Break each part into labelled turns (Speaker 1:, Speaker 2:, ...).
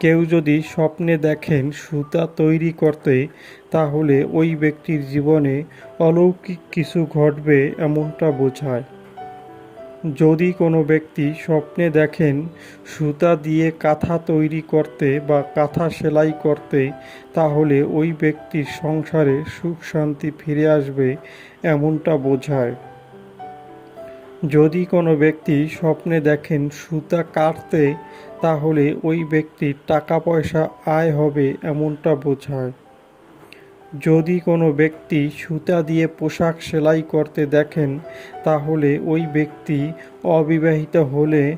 Speaker 1: কেউ যদি স্বপ্নে দেখেন সুতা তৈরি করতে, তাহলে ওই ব্যক্তির জীবনে অলৌকিক কিছু ঘটবে এমনটা বোঝায়। যদি কোনো ব্যক্তি স্বপ্নে দেখেন সুতা দিয়ে কাঁথা তৈরি করতে বা কাঁথা সেলাই করতে, তাহলে ওই ব্যক্তির সংসারে সুখ শান্তি ফিরে আসবে এমনটা বোঝায়। যদি কোনো ব্যক্তি স্বপ্নে দেখেন সুতা কাটতে, তাহলে ওই ব্যক্তির টাকা পয়সা আয় হবে এমনটা বোঝায়। যদি কোনো ব্যক্তি সুতা দিয়ে পোশাক সেলাই করতে দেখেন, তাহলে ওই ব্যক্তি অবিবাহিত হলে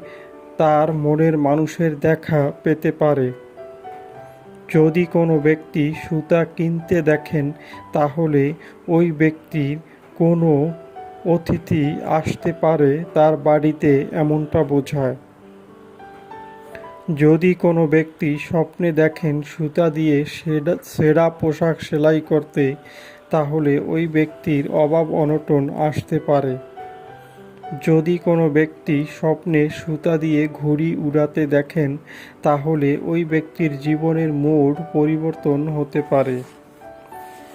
Speaker 1: তার মনের মানুষের দেখা পেতে পারে। যদি কোনো ব্যক্তি সুতা কিনতে দেখেন, তাহলে ওই ব্যক্তির কোনো অতিথি আসতে পারে তার বাড়িতে এমনটা বোঝায়। যদি কোনো ব্যক্তি স্বপ্নে দেখেন সুতা দিয়ে সেরা পোশাক সেলাই করতে, তাহলে ওই ব্যক্তির অভাব অনটন আসতে পারে। যদি কোনো ব্যক্তি স্বপ্নে সুতা দিয়ে ঘুড়ি উড়াতে দেখেন, তাহলে ওই ব্যক্তির জীবনের মোড় পরিবর্তন হতে পারে।